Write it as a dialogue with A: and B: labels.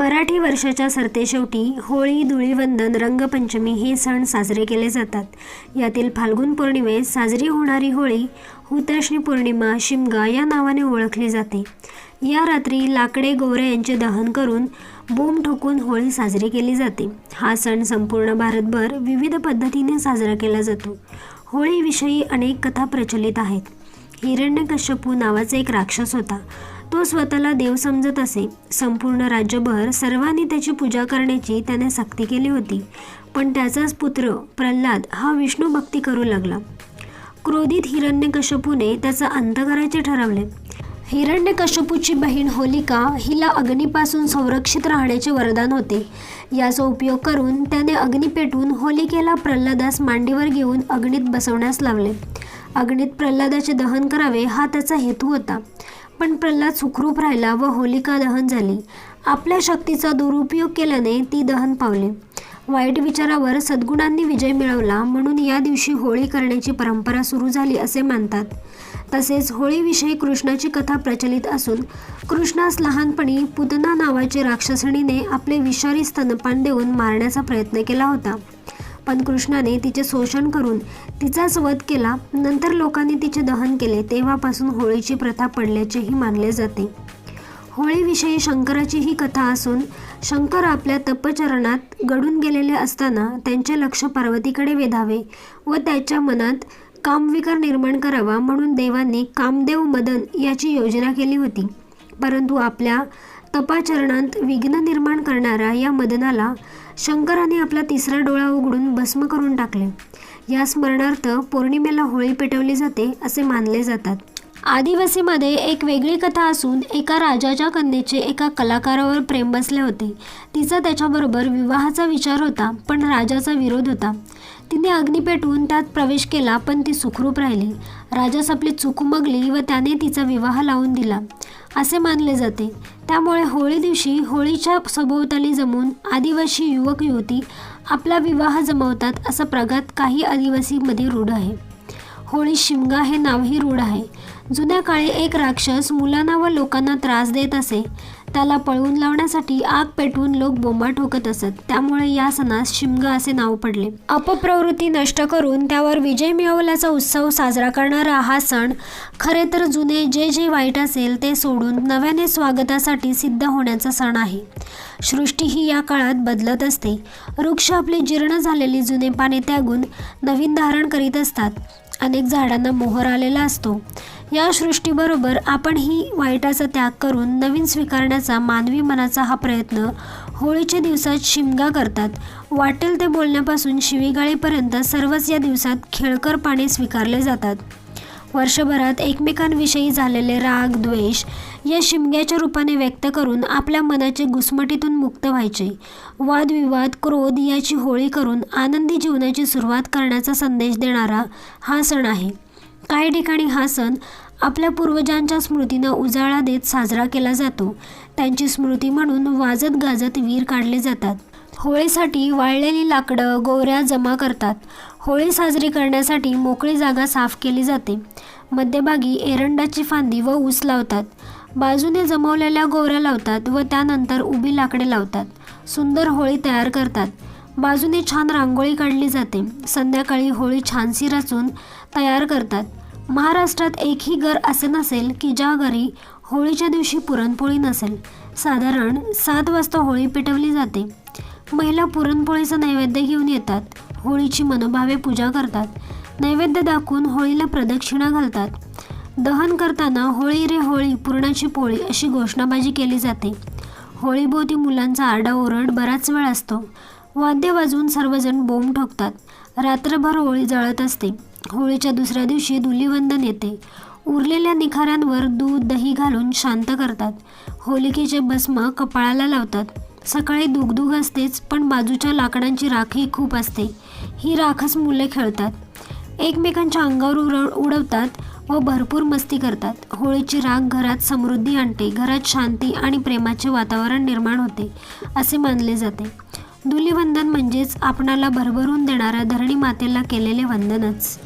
A: मराठी वर्षाच्या सरतेशेवटी होळी धुळीवंदन रंगपंचमी हे सण साजरे केले जातात. यातील फाल्गुन पौर्णिमेत साजरी होणारी होळी हुताशनी पौर्णिमा शिमगा या नावाने ओळखली जाते. या रात्री लाकडे गोवरे यांचे दहन करून बोंब ठोकून होळी साजरी केली जाते. हा सण संपूर्ण भारतभर विविध पद्धतीने साजरा केला जातो. होळीविषयी अनेक कथा प्रचलित आहेत. हिरण्यकश्यपू नावाचा एक राक्षस होता. तो स्वतःला देव समजत असे. संपूर्ण राज्यभर सर्वांनी त्याची पूजा करण्याची त्याने सक्ती केली होती. पण त्याचाच पुत्र प्रल्हाद हा विष्णू भक्ती करू लागला. क्रोधित हिरण्यकश्यपूने त्याचा अंत करायचे ठरवले. हिरण्यकश्यपूची बहीण होलिका हिला अग्नीपासून संरक्षित राहण्याचे वरदान होते. याचा उपयोग करून त्याने अग्नी पेटून होलिकेला प्रल्हादास मांडीवर घेऊन अग्नीत बसवण्यास लावले. अग्नीत प्रल्हादाचे दहन करावे हा त्याचा हेतू होता. पण प्रल्हाद सुखरूप राहिला व होलिका दहन झाली. आपल्या शक्तीचा दुरुपयोग केल्याने ती दहन पावली. वाईट विचारावर सद्गुणांनी विजय मिळवला म्हणून या दिवशी होळी करण्याची परंपरा सुरू झाली असे मानतात. तसेच होळीविषयी कृष्णाची कथा प्रचलित असून कृष्णास लहानपणी पुतना नावाची राक्षसणीने आपले विषारी स्तनपान देऊन मारण्याचा प्रयत्न केला होता. पण कृष्णाने तिचे शोषण करून तिचाच वध केला. नंतर लोकांनी तिचे दहन केले. तेव्हापासून होळीची प्रथा पडल्याचेही मानले जाते. होळीविषयी शंकराची ही कथा असून शंकर आपल्या तपचरणात गडून गेलेले असताना त्यांचे लक्ष पार्वतीकडे वेधावे व त्याच्या मनात कामविकार निर्माण करावा म्हणून देवांनी कामदेव मदन याची योजना केली होती. परंतु आपल्या तपाचरणांत विघ्न निर्माण करणाऱ्या या मदनाला शंकराने आपला तिसरा डोळा उघडून भस्म करून टाकले. या स्मरणार्थ पौर्णिमेला होळी पेटवली जाते असे मानले जातात. आदिवासीमध्ये एक वेगळी कथा असून एका राजाच्या कन्येचे एका कलाकारावर प्रेम बसले होते. तिचा त्याच्याबरोबर विवाहाचा विचार होता पण राजाचा विरोध होता. तिने अग्नी पेटवून त्यात प्रवेश केला पण ती सुखरूप राहिली. राजास आपली चूक उमगली व त्याने तिचा विवाह लावून दिला. असे मानले जाते. त्यामुळे होळी दिवशी होळीच्या सभोवताली जमून आदिवासी युवक युवती आपला विवाह जमवतात असा प्रघात काही आदिवासीमध्ये रूढ आहे. होळी शिमगा हे नावही रूढ आहे. जुन्या काळी एक राक्षस मुलांना व लोकांना त्रास देत असे. त्याला पळवून लावण्यासाठी आग पेटवून लोक बोंबा ठोकत असत. त्यामुळे या सणास शिमगा असे नाव पडले. अपप्रवृत्ती नष्ट करून त्यावर विजय मिळवल्याचा उत्सव साजरा करणारा हा सण खरे तर जुने जे जे वाईट असेल ते सोडून नव्याने स्वागतासाठी सिद्ध होण्याचा सण आहे. सृष्टी ही या काळात बदलत असते. वृक्ष आपली जीर्ण झालेली जुने पाने त्यागून नवीन धारण करीत असतात. अनेक झाडांना मोहर आलेला असतो. या सृष्टीबरोबर आपणही वाईटाचा त्याग करून नवीन स्वीकारण्याचा मानवी मनाचा हा प्रयत्न होळीच्या दिवसात शिमगा करतात. वाटेल ते बोलण्यापासून शिवीगाळीपर्यंत सर्वच या दिवसात खेळकर स्वीकारले जातात. वर्षभरात एकमेकांविषयी झालेले राग द्वेष या शिमग्याच्या रूपाने व्यक्त करून आपल्या मनाचे घुसमटीतून मुक्त व्हायचे. वादविवाद क्रोध याची होळी करून आनंदी जीवनाची सुरुवात करण्याचा संदेश देणारा हा सण आहे. काही ठिकाणी हा सण आपल्या पूर्वजांच्या स्मृतींना उजाळा देत साजरा केला जातो. त्यांची स्मृती म्हणून वाजत गाजत वीर काढले जातात. होळीसाठी वाळलेली लाकडं गोवऱ्या जमा करतात. होळी साजरी करण्यासाठी मोकळी जागा साफ केली जाते. मध्यभागी एरंडाची फांदी व ऊस लावतात. बाजूने जमवलेल्या गोवऱ्या लावतात व त्यानंतर उभी लाकडे लावतात. सुंदर होळी तयार करतात. बाजूने छान रांगोळी काढली जाते. संध्याकाळी होळी छानशी रचून तयार करतात. महाराष्ट्रात एकही घर असे नसेल की ज्या घरी होळीच्या दिवशी पुरणपोळी नसेल. साधारण सात वाजता होळी पेटवली जाते. महिला पुरणपोळीचं नैवेद्य घेऊन येतात. होळीची मनोभावे पूजा करतात. नैवेद्य दाखवून होळीला प्रदक्षिणा घालतात. दहन करताना होळी रे होळी पुरणाची पोळी अशी घोषणाबाजी केली जाते. होळीभोवती मुलांचा आरडाओरड बराच वेळ असतो. वाद्य वाजवून सर्वजण बोंब ठोकतात. रात्रभर होळी जळत असते. होळीच्या दुसऱ्या दिवशी धुलीवंदन येते. उरलेल्या निखाऱ्यांवर दूध दही घालून शांत करतात. होलिकेचे भस्म कपाळाला लावतात. सकाळी दुगदुग असतेच पण बाजूच्या लाकडांची राखही खूप असते. ही राखच मुले खेळतात. एकमेकांच्या अंगावर उड उडवतात व भरपूर मस्ती करतात. होळीची राख घरात समृद्धी आणते. घरात शांती आणि प्रेमाचे वातावरण निर्माण होते असे मानले जाते. धुलीवंदन म्हणजेच आपणाला भरभरून देणाऱ्या धरणी मातेला केलेले वंदनच.